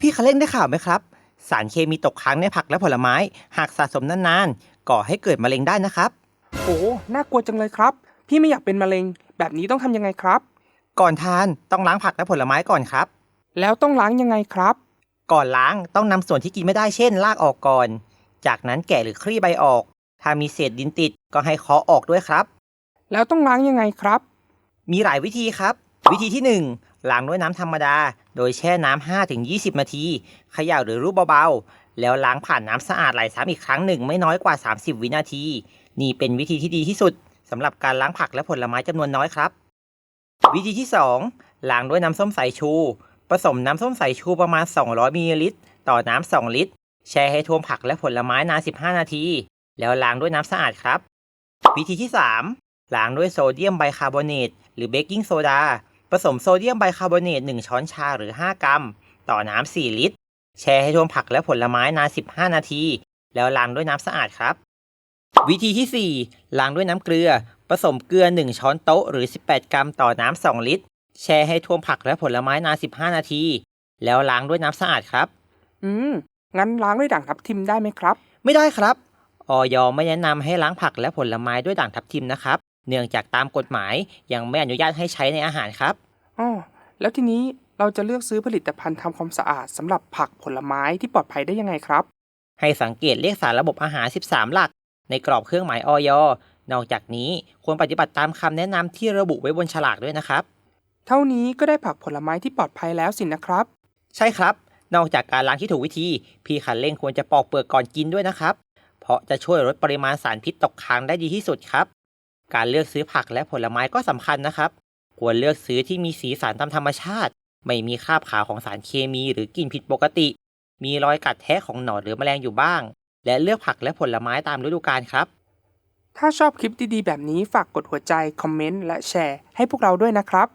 พี่เขาเล่นได้ข่าวไหมครับ สารเคมีตกค้างในผักและผลไม้ หากสะสมนานๆก่อให้เกิดมะเร็งได้นะครับ โอ้น่ากลัวจังเลยครับ พี่ไม่อยากเป็นมะเร็ง แบบนี้ต้องทำยังไงครับ ก่อนทานต้องล้างผักและผลไม้ก่อนครับ แล้วต้องล้างยังไงครับ ก่อนล้างต้องนำส่วนที่กินไม่ได้เช่นรากออกก่อน จากนั้นแกะหรือคลี่ใบออก ถ้ามีเศษดินติดก็ให้เคาะออกด้วยครับ แล้วต้องล้างยังไงครับ มีหลายวิธีครับ วิธีที่1 ล้างด้วยน้ำธรรมดา โดยแช่น้ำ5ถึง20 นาทีเขย่าหรือรูปเบาๆ แล้วล้างผ่านน้ำสะอาดไหลซ้ำอีกครั้งหนึ่งไม่น้อยกว่า 30 วินาที นี่เป็นวิธีที่ดีที่สุดสำหรับการล้างผักและผลไม้จำนวนน้อยครับ วิธีที่ 2 ล้างด้วยน้ำส้มสายชู ผสมน้ำส้มสายชูประมาณ 200มิลลิลิตร ต่อน้ำ2 ลิตร แช่ให้ท่วมผักและผลไม้นาน 15 นาที แล้วล้างด้วยน้ำสะอาดครับ วิธีที่ 3 ล้างด้วยโซเดียมไบคาร์บอเนตหรือเบกกิ้งโซดา ผสมโซเดียมไบคาร์บอเนต 1 ช้อนชาหรือ 5 กรัม ต่อน้ำ 4 ลิตร แช่ให้ท่วมผักและผลไม้นาน 15 นาที แล้วล้างด้วยน้ำสะอาดครับ วิธีที่ 4 ล้างด้วยน้ำเกลือ ผสมเกลือ 1 ช้อนโต๊ะหรือ 18 กรัม ต่อน้ำ 2 ลิตร แช่ให้ท่วมผักและผลไม้นาน 15 นาที แล้วล้างด้วยน้ำสะอาดครับ อืม งั้นล้างด้วยด่างทับทิมได้ไหมครับ ไม่ได้ครับออยไม่แนะนำให้ล้างผักและผลไม้ด้วยด่างทับทิมนะครับ เนื่องจากตามกฎหมายยังไม่อนุญาตให้ใช้ในอาหารครับอ๋อแล้วทีนี้เราจะเลือกซื้อผลิตภัณฑ์ทำความสะอาดสำหรับผักผลไม้ที่ปลอดภัยได้ยังไงครับ ให้สังเกตเลขสารระบบอาหาร 13 หลัก ในกรอบเครื่องหมายออยนอกจากนี้ควรปฏิบัติตามคำแนะนำที่ระบุไว้บนฉลากด้วยนะครับ เท่านี้ก็ได้ผักผลไม้ที่ปลอดภัยแล้วสินะครับ ใช่ครับ นอกจากการล้างที่ถูกวิธี พี่ขันเร่งควรจะปอกเปลือกก่อนกินด้วยนะครับ เพราะจะช่วยลดปริมาณสารพิษตกค้างได้ดีที่สุดครับ การเลือกซื้อผักและผลไม้ก็สำคัญนะครับ ควรเลือกซื้อที่มีสีสันตามธรรมชาติ ไม่มีคราบขาวของสารเคมีหรือกลิ่นผิดปกติ มีรอยกัดแทะของหนอนหรือแมลงอยู่บ้าง และเลือกผักและผลไม้ตามฤดูกาลครับ ถ้าชอบคลิปดีๆแบบนี้ฝากกดหัวใจ คอมเมนต์ และแชร์ให้พวกเราด้วยนะครับ